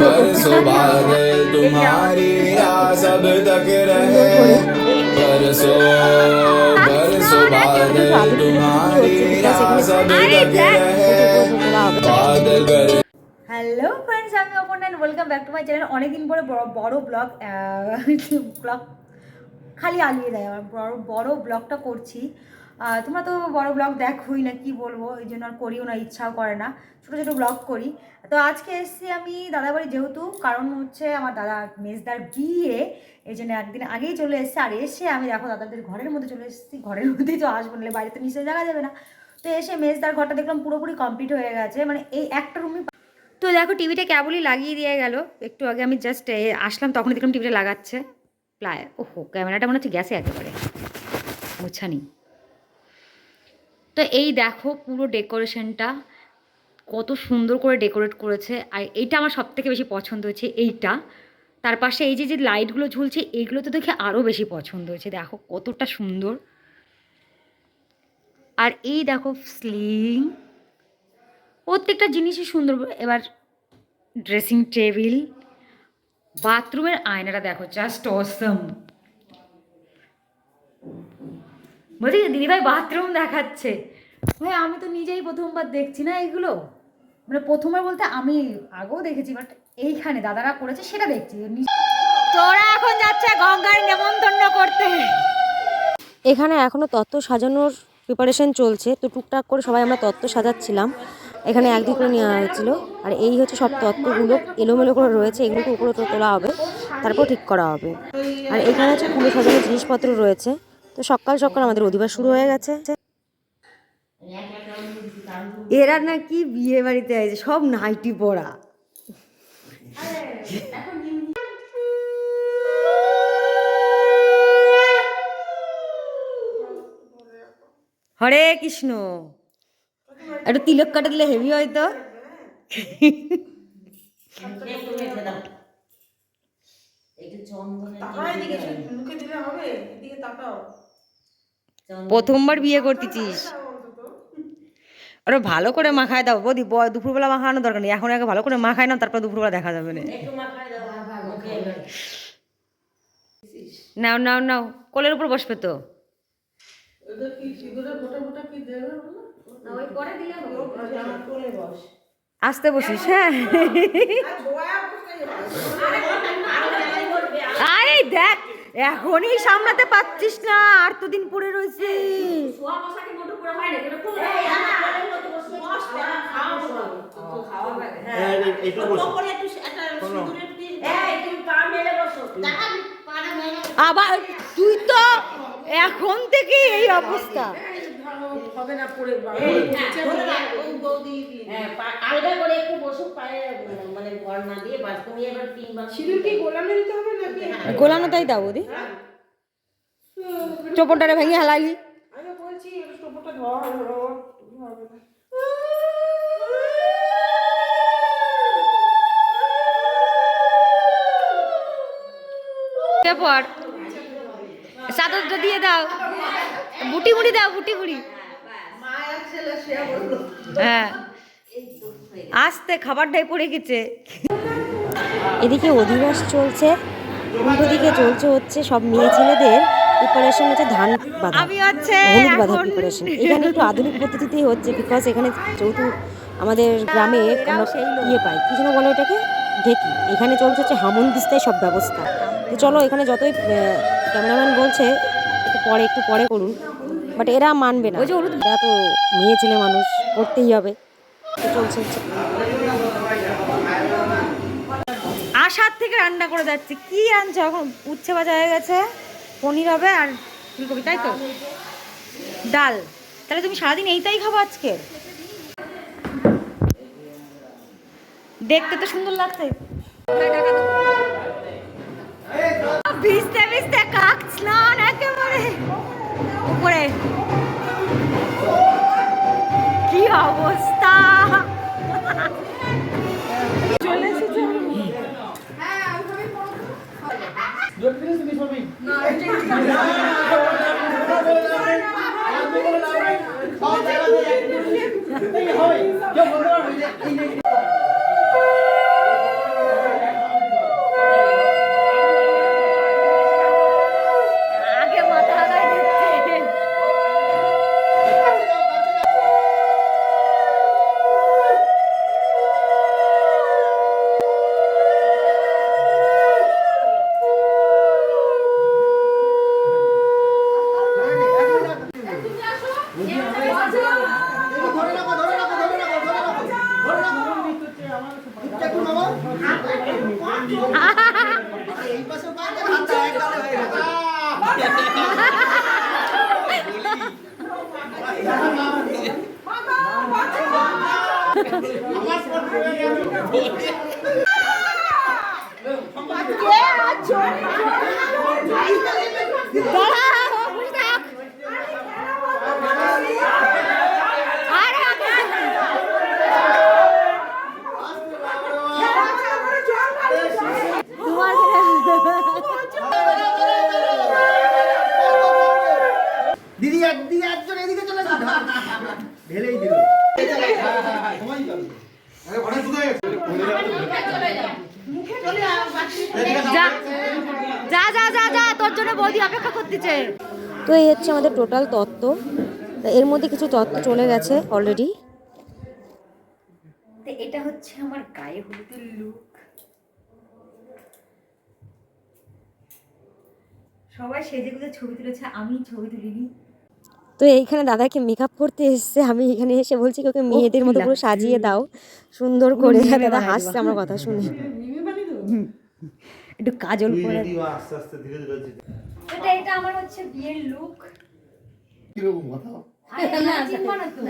बरसों बादल तुम्हारी राह सब तक रहे बरसों बरसों बादल तुम्हारी राह सब तक रहे बादल बर হ্যালো ফ্রেন্ডস আমি Aparna welcome back to my channel অনেকদিন পরে বড় বড় ব্লগ ব্লগ খালি আলিয়ে দেয় আমার বড় বড় ব্লগটা করছি আহ, তোমরা তো বড় ব্লগ দেখোই না, কি বলব? এই জন্য আর করিও না, ইচ্ছাও করে না। ছোটো ছোটো ব্লগ করি। তো আজকে এসেছি আমি দাদাবাড়ি যেহেতু, কারণ হচ্ছে আমার দাদা মেজদার বিয়ে, এই জন্য একদিন আগেই চলে এসেছে। আর এসে আমি দেখো দাদাদের ঘরের মধ্যে চলে এসেছি, ঘরের মধ্যেই তো আসব, নাহলে বাড়িতে নিশ্চয়ই দেখা যাবে না। তো এসে মেজদার ঘরটা দেখলাম পুরোপুরি কমপ্লিট হয়ে গেছে। মানে এই একটা রুমই তো দেখো টিভিটা কেবলই লাগিয়ে দিয়ে গেল। একটু আগে আমি জাস্ট আসলাম তখন দেখলাম টিভিটা লাগাচ্ছে। প্রায় ওহো, ক্যামেরাটা মনে হচ্ছে গ্যাসে একেবারে। মোছানি তো এই দেখো পুরো ডেকোরেশনটা, কত সুন্দর করে ডেকোরেট করেছে। আর এইটা আমার সব থেকে বেশি পছন্দ হয়েছে এইটা। তার পাশে এই যে যে লাইটগুলো ঝুলছে এইগুলো তো দেখে আরও বেশি পছন্দ হয়েছে। দেখো কতটা সুন্দর। আর এই দেখো স্লিং, প্রত্যেকটা জিনিসই সুন্দর। এবার ড্রেসিং টেবিল, বাথরুমের আয়নাটা দেখো জাস্ট অসম বলছি দিদিভাই বাথরুম দেখাচ্ছে। ভাই আমি তো নিজেই প্রথমবার দেখছি না এগুলো। মানে প্রথমবার বলতে আমি আগেও দেখেছি বাট এইখানে দাদারা করেছে সেটা দেখছি। তোরা এখন যাচ্ছে গঙ্গায় নেমন্তন্ন করতে। এখানে এখনও তত্ত্ব সাজানোর প্রিপারেশন চলছে তো টুকটাক করে সবাই আমরা তত্ত্ব সাজাচ্ছিলাম। এখানে একদিন করে নেওয়া হয়েছিল আর এই হচ্ছে সব তত্ত্বগুলো এলোমেলো করে রয়েছে এগুলোকে উপরে তো তোলা হবে তারপর ঠিক করা হবে। আর এখানে হচ্ছে পুরো সাজানোর জিনিসপত্র রয়েছে। তো সকাল সকাল আমাদের অধিবাস শুরু হয়ে গেছে। এরা নাকি বিয়ে বাড়িতে আছে সব নাইটি পরা। হরে কৃষ্ণ। একটু তিলক কাটা দিলে হেভি হয় হয়তো প্রথমবার বিয়ে করতেছিস ওরা ভালো করে মাখায় দাও বৌদি দুপুরবেলা মাখানো দরকার নেই এখন আগে ভালো করে মাখায় না তারপর দুপুরবেলা দেখা যাবে না নাও নাও নাও কোলের উপর বসবে তো আসতে বসিস হ্যাঁ আরে দেখ এখনই সামলাতে পাচ্ছিস না আর তো দিন পরে রয়েছে আবার তুই তো এখন থেকে এই অবস্থা আলগা করে একটু বসুক পায়ে মানে ভর না দিয়ে বাস তুমি এবার তিন বার গোলানো তাই দাও বৌদি। চোপনটারে ভেঙে হালালি। পর চাদরটা দিয়ে দাও। বুটি বুড়ি দাও বুটি বুড়ি হ্যাঁ। আসতে খাবারটাই পড়ে গেছে। এদিকে অধিবাস চলছে উল্টো দিকে চলছে হচ্ছে সব মেয়ে ছেলেদের প্রিপারেশন হচ্ছে ধান বাঁধা। হলুদ প্রিপারেশন এখানে একটু আধুনিক পদ্ধতিতেই হচ্ছে বিকজ এখানে যেহেতু আমাদের গ্রামে আমরা ইয়ে পাই কি যেন বলে ওটাকে? ঢেকি। এখানে চলছে হচ্ছে হামন দিস্তায় সব ব্যবস্থা। তো চলো এখানে যতই ক্যামেরাম্যান বলছে পরে, একটু পরে করুন। বাট এরা মানবে না। ওই যে হলুদ এরা তো মেয়ে ছেলে মানুষ, করতেই হবে। চলছে আসার থেকে রান্না করে যাচ্ছে। কি আনছো এখন উচ্ছে ভাজা হয়ে গেছে। পনির হবে আর ফুলকপি, তাই তো? ডাল। তাহলে তুমি সারাদিন এইটাই খাব আজকে? দেখতে তো সুন্দর লাগছে। ভিজতে ভিজতে কাক স্নান একেবারে উপরে কি অবস্থা দিদি এক দিদি একজন এদিকে চলে যান ঢেলেই দিল যা যা যা যা যা তোর জন্য বৌদি অপেক্ষা করতেছে তো এই হচ্ছে আমাদের টোটাল তত্ত্ব এর মধ্যে কিছু তত্ত্ব চলে গেছে অলরেডি এটা হচ্ছে আমার গায়ে হলুদের লুক সবাই সেজে গুজে ছবি তুলেছে আমি ছবি তুলিনি তো এইখানে দাদাকে মেকআপ করতে এসছে আমি এখানে এসে বলছি ওকে মেয়েদের মতো পুরো সাজিয়ে দাও সুন্দর করে দাদা হাসছে আমার কথা শুনে একটু কাজল করে আস্তে আস্তে ধীরে ধীরে এটা এটা আমার হচ্ছে বিয়ের লুক কীরকম কথা? চিনবো না তো।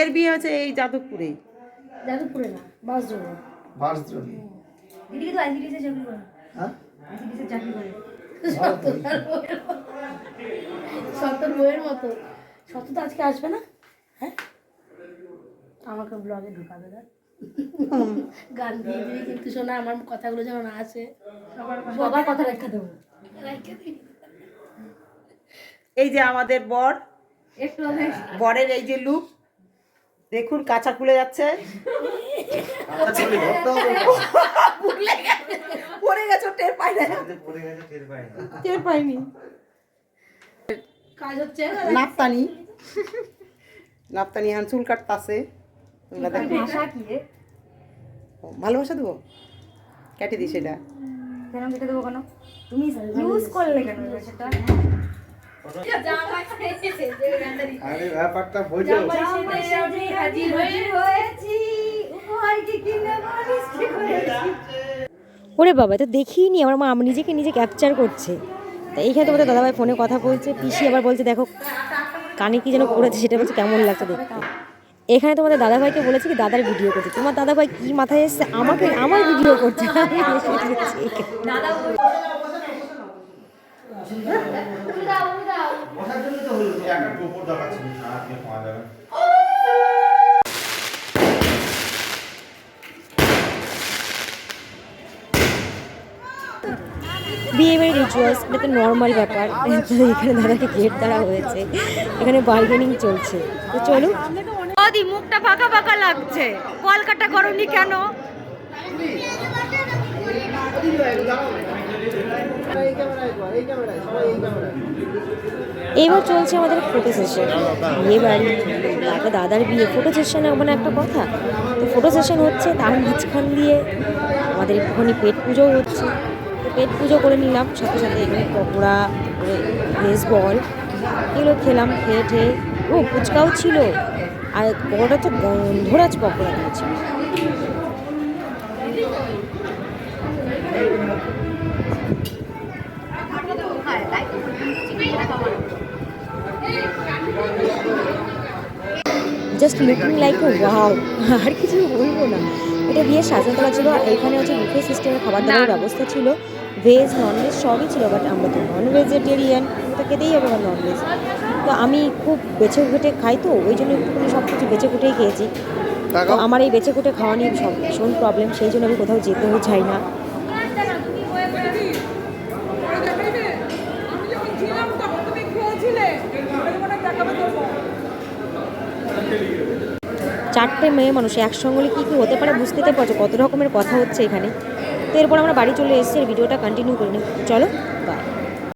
এর বিয়ে হচ্ছে এই যাদবপুরেই যাদবপুরে না বাস জন্য বাস এদিকে তো আইসিডিসে চাকরি করে। হ্যাঁ? আইসিডিসে চাকরি করে। সত্তর বইয়ের মতো। সত্য তো আজকে আসবে না? হ্যাঁ? আমাকে ব্লগে ঢুকাবে না। গান দিয়ে দিবি কিন্তু শোনা আমার কথাগুলো যেন না আসে। সবার কথা রেখে দেবো। এই যে আমাদের বর বরের এই যে লুক দেখুন কাঁচা খুলে যাচ্ছে। পড়ে গেছে টের পাই না। টের পাইনি। কাজ হচ্ছে। নাপতানি। নাপতানি এখন চুল কাটতাছে। তোমরা দেখো। ভাষা কি? রে ভালোবাসা দেবো? কেটে দিস এটা। কেন কেটে দেবো কেন? তুমি ইউজ করলে কেন সেটা? আরে ব্যাপারটা বোঝো। হাজির হয়েছি। উপহার কি কিনে মিষ্টি করেছি? ওরে বাবা তো দেখিনি আমার মা আমার নিজেকে নিজে ক্যাপচার করছে। তা এইখানে তোমাদের দাদাভাই ফোনে কথা বলছে পিসি আবার বলছে দেখো কানে কি যেন করেছে সেটা বলছে কেমন লাগছে দেখতে। এখানে তোমাদের দাদাভাইকে বলেছি কি, দাদার ভিডিও করছে। তোমার দাদাভাই কি মাথায় এসছে? আমাকে, আমার ভিডিও করছে। রিচুয়ালস এটা নর্মাল ব্যাপার। এখানে দাদাকে গেট দ্বারা হয়েছে। এখানে বার্গেনিং চলছে। তো চলো বৌদি মুখটা ফাঁকা ফাঁকা লাগছে। কলকাতা করনি কেন? এবার চলছে আমাদের ফটো সেশন বিয়ে বাড়ি তারপর দাদার বিয়ে। ফটো সেশনে মানে একটা কথা। তো ফটো সেশন হচ্ছে তার মাঝখান দিয়ে। আমাদের একটুখানি পেট পুজোও হচ্ছে। তো পেট পুজো করে নিলাম। সাথে সাথে এখানে পকোড়া ভেজ বল এগুলো খেলাম, খেয়ে ঠেয়ে। ও, ফুচকাও ছিল। আর পকোড়া তো গন্ধরাজ পকোড়া দিয়েছিল জাস্ট লুকিং লাইক ওয়াও আর কিছু বলব না। এটা বিয়ের সাজাতলা ছিল আর এখানে হচ্ছে বুফে সিস্টেমের খাবার দাবারের ব্যবস্থা ছিল। ভেজ ননভেজ সবই ছিল বাট আমরা তো নন ভেজিটেরিয়ান তো খেতেই হবে নন ভেজ তো আমি খুব বেছে ঘুটে খাই তো ওই জন্য একটুখানি সব কিছু বেছে ঘুটেই খেয়েছি। তো আমার এই বেছে ঘুটে খাওয়া নিয়ে সব ভীষণ প্রবলেম সেই জন্য আমি কোথাও যেতেও চাই না। চারটে মেয়ে মানুষ একসঙ্গে হলে কী কী হতে পারে বুঝতে পারছ কত রকমের কথা হচ্ছে এখানে। তো এরপর আমরা বাড়ি চলে এসেছি ভিডিওটা কন্টিনিউ করে নিই। চলো বাই